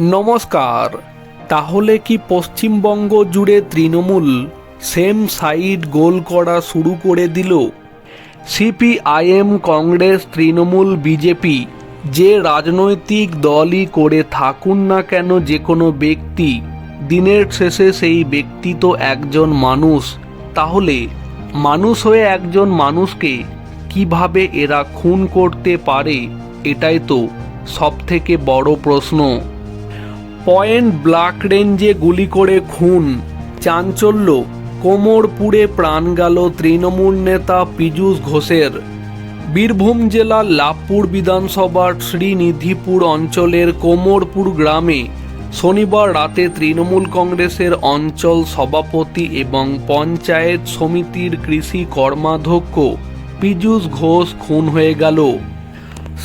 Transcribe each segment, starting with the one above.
নমস্কার। তাহলে কি পশ্চিমবঙ্গ জুড়ে তৃণমূল সেম সাইড গোল করা শুরু করে দিল? সিপিআইএম, কংগ্রেস, তৃণমূল, বিজেপি যে রাজনৈতিক দলই করে থাকুন না কেন যে কোনো ব্যক্তি, দিনের শেষে সেই ব্যক্তি তো একজন মানুষ। তাহলে মানুষ হয়ে একজন মানুষকে কীভাবে এরা খুন করতে পারে? এটাই তো সবথেকে বড় প্রশ্ন। পয়েন্ট ব্ল্যাক রেঞ্জে গুলি করে খুন। চাঞ্চল্য কোমর পুড়ে প্রাণ গেল তৃণমূল নেতা পীযূষ ঘোষের। বীরভূম জেলার লাভপুর বিধানসভার শ্রীনিধিপুর অঞ্চলের কোমরপুর গ্রামে শনিবার রাতে তৃণমূল কংগ্রেসের অঞ্চল সভাপতি এবং পঞ্চায়েত সমিতির কৃষি কর্মাধ্যক্ষ পীযূষ ঘোষ খুন হয়ে গেল।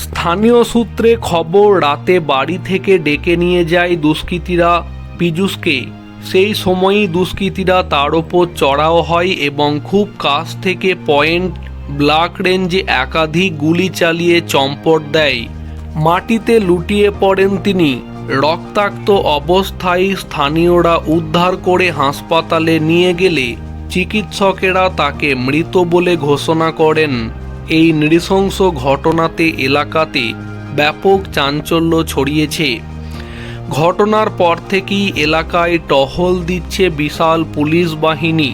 স্থানীয় সূত্রে খবর, রাতে বাড়ি থেকে ডেকে নিয়ে যায় দুষ্কৃতীরা পীযূষকে। সেই সময়ই দুষ্কৃতীরা তার ওপর চড়াও হয় এবং খুব কাছ থেকে পয়েন্ট ব্ল্যাক রেঞ্জে একাধিক গুলি চালিয়ে চম্পট দেয়। মাটিতে লুটিয়ে পড়েন তিনি। রক্তাক্ত অবস্থায় স্থানীয়রা উদ্ধার করে হাসপাতালে নিয়ে গেলে চিকিৎসকেরা তাকে মৃত বলে ঘোষণা করেন। এই নৃশংস ঘটনাতে এলাকাতে ব্যাপক চাঞ্চল্য ছড়িয়েছে। ঘটনার পর থেকেই এলাকায় টহল দিচ্ছে বিশাল পুলিশ বাহিনী।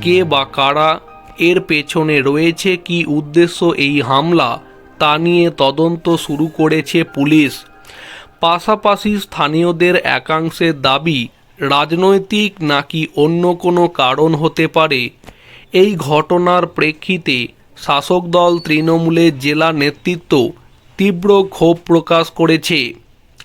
কে বা কারা, এর পেছনে রয়েছে কি উদ্দেশ্য এই হামলা, তা নিয়ে তদন্ত শুরু করেছে পুলিশ। পাশাপাশি স্থানীয়দের একাংশের দাবি, রাজনৈতিক নাকি অন্য কোনো কারণ হতে পারে। এই ঘটনার প্রেক্ষিতে শাসক দল তৃণমূলের জেলা নেতৃত্ব তীব্র ক্ষোভ প্রকাশ করেছে।